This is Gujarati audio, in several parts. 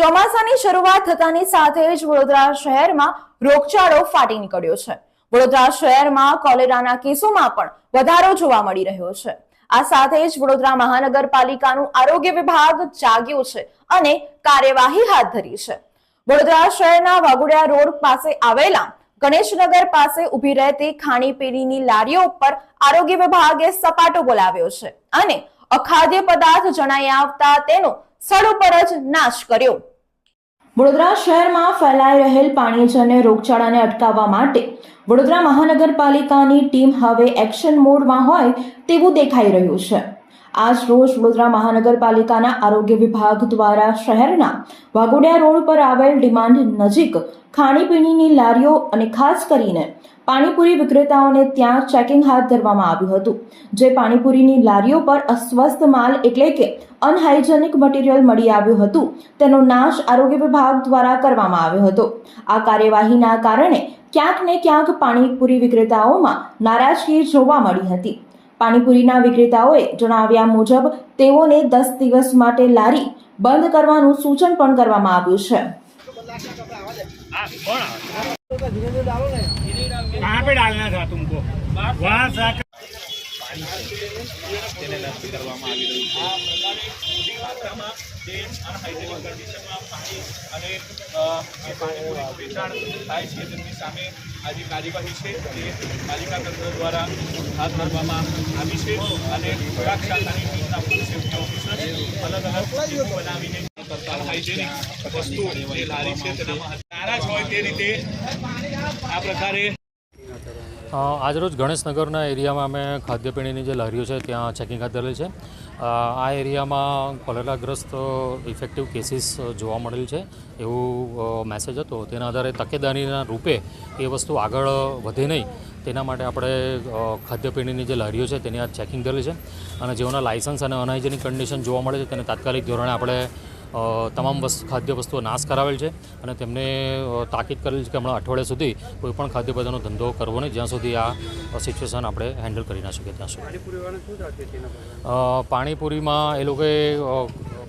ચોમાસાની શરૂઆત થતાની સાથે જ વડોદરા શહેરમાં રોગચાળો ફાટી નીકળ્યો છે. વડોદરા શહેરમાં કોલેરાના કેસોમાં પણ વધારો જોવા મળી રહ્યો છે. આ સાથે જ વડોદરા મહાનગરપાલિકાનું આરોગ્ય વિભાગ જાગ્યું છે અને કાર્યવાહી હાથ ધરી છે. વડોદરા શહેરના વાઘોડિયા રોડ પાસે આવેલા ગણેશનગર પાસે ઊભી રહેતી ખાણીપીણીની લારીઓ ઉપર આરોગ્ય વિભાગે સપાટો બોલાવ્યો છે અને અખાદ્ય પદાર્થ જણાઈ આવતા તેનો સ્થળ ઉપર જ નાશ કર્યો. વડોદરા શહેરમાં ફેલાઈ રહેલ પાણીજન્ય રોગચાળાને અટકાવવા માટે વડોદરા મહાનગરપાલિકાની ટીમ હવે એક્શન મોડમાં હોય તેવું દેખાઈ રહ્યું છે. આજ રોજ વડોદરા મહાનગરપાલિકાના આરોગ્ય વિભાગ દ્વારા શહેરના વાઘોડિયા રોડ પર આવેલ ડિમાન્ડ નજીક ખાણીપીણીની લારીઓ અને ખાસ કરીને પાણીપુરી વિક્રેતાઓને ત્યાં ચેકિંગ હાથ ધરવામાં આવ્યું હતું, જે પાણીપુરીની લારીઓ પર અસ્વસ્થ માલ એટલે કે અનહાઇજેનિક મટીરિયલ મળી આવ્યું હતું, તેનો નાશ આરોગ્ય વિભાગ દ્વારા કરવામાં આવ્યો હતો. આ કાર્યવાહીના કારણે ક્યાંક ને ક્યાંક પાણીપુરી વિક્રેતાઓમાં નારાજગી જોવા મળી હતી. પાણીપુરીના વિક્રેતાઓએ જણાવ્યા મુજબ તેઓને દસ દિવસ માટે લારી બંધ કરવાનું સૂચન પણ કરવામાં આવ્યું છે. અને પાણીપુરી વેચાણ થાય છે તેમની સામે. આ જે કાર્યવાહી છે તે પાલિકા તંત્ર દ્વારા હાથ ધરવામાં આવી છે અને ખોરાક શાખાની ટીમના સેફ્ટી ઓફિસર્સ અલગ અલગ બનાવીને બનાવીને અનહાઇજેનિક વસ્તુ જે લારી છે, તેનામાં નારાજ હોય તે રીતે આ પ્રકારે આજરોજ ગણેશનગરના એરિયામાં અમે ખાદ્યપીણીની જે લારીઓ છે ત્યાં ચેકિંગ હાથ ધરેલ છે. આ એરિયામાં કોલેરાગ્રસ્ત ઇફેક્ટિવ કેસીસ જોવા મળેલ છે. એવું મેસેજ હતો. તેના આધારે તકેદારીના રૂપે એ વસ્તુ આગળ વધે નહીં. તેના માટે આપણે ખાદ્યપીણીની જે લારીઓ છે તેની આ ચેકિંગ કરેલી છે. અને જેઓના લાયસન્સ અને અનહાઇજેનિક કન્ડિશન જોવા મળે છે, તેને તાત્કાલિક ધોરણે આપણે તમામ વસ્તુ ખાદ્ય વસ્તુઓ નાશ કરાવેલ છે અને તેમને તાકીદ કરેલ છે કે હમણાં અઠવાડિયા સુધી કોઈ પણ ખાદ્ય પદાર્થનો ધંધો કરવો નહીં. જ્યાં સુધી આ સિચ્યુએશન આપણે હેન્ડલ કરી ના શકીએ ત્યાં સુધી. પાણીપુરીમાં એ લોકોએ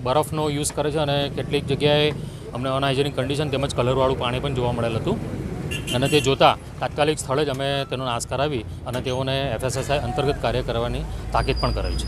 બરફનો યુઝ કરે છે અને કેટલીક જગ્યાએ અમને અનહાઇજેનિક કન્ડિશન તેમજ કલરવાળું પાણી પણ જોવા મળેલ હતું. અને તે જોતાં તાત્કાલિક સ્થળે જ અમે તેનો નાશ કરાવી અને તેઓને એફએસએસઆઈ અંતર્ગત કાર્ય કરવાની તાકીદ પણ કરેલ છે.